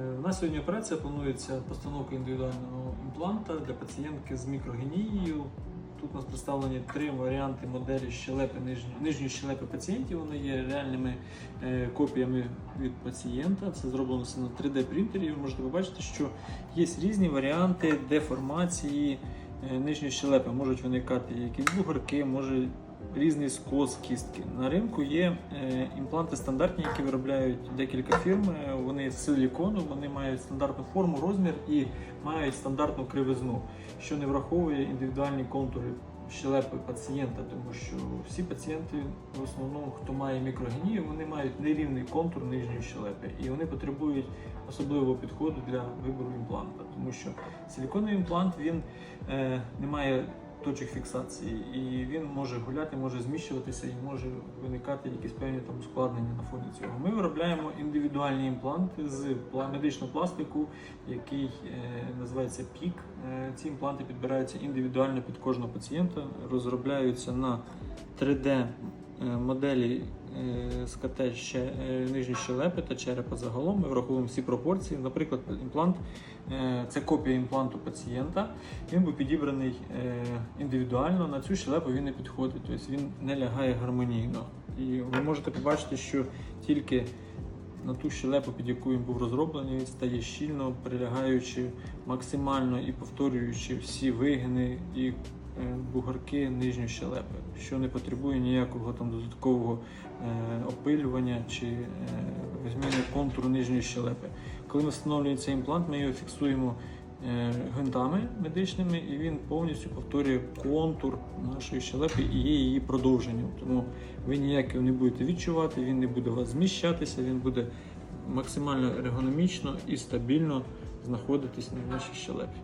У нас сьогодні операція планується постановка індивідуального імпланта для пацієнтки з мікрогенією. Тут у нас представлені три варіанти моделі щелепи нижньої, нижньої щелепи пацієнтів. Вони є реальними е, копіями від пацієнта. Це зроблено на 3D принтері. Ви можете побачити, що є різні варіанти деформації нижньої щелепи. Можуть виникати якісь бугорки, може різний скос кістки. На ринку є е, імпланти стандартні, які виробляють декілька фірм. Е, Вони з силікону, вони мають стандартну форму, розмір і мають стандартну кривизну, що не враховує індивідуальні контури щелепи пацієнта, тому що всі пацієнти, в основному, хто має мікрогенію, вони мають нерівний контур нижньої щелепи, і вони потребують особливого підходу для вибору імпланта, тому що силіконовий імплант він е, не має точок фіксації, і він може гуляти, може зміщуватися і може виникати якісь певні там ускладнення на фоні цього. Ми виробляємо індивідуальні імпланти з медичного пластику, який е, називається пік. Е, ці імпланти підбираються індивідуально під кожного пацієнта, розробляються на 3D е, моделі е, з КТ ще- е, нижньої щелепи та черепа загалом. Ми враховуємо всі пропорції. Наприклад, імплант е, це копія імпланту пацієнта. Він був підібраний індивідуально. На цю щелепу він не підходить, тобто він не лягає гармонійно. І ви можете побачити, що тільки на ту щелепу, під яку він був розроблений, він стає щільно, прилягаючи максимально і повторюючи всі вигини і бугорки нижньої щелепи, що не потребує ніякого там додаткового е, опилювання чи е, зміни контуру нижньої щелепи. Коли цей імплант, ми його фіксуємо е, гвинтами медичними, і він повністю повторює контур нашої щелепи і є її продовженням. Тому ви ніяк не будете відчувати, він не буде у вас зміщатися, він буде максимально ергономічно і стабільно знаходитись на нашій щелепі.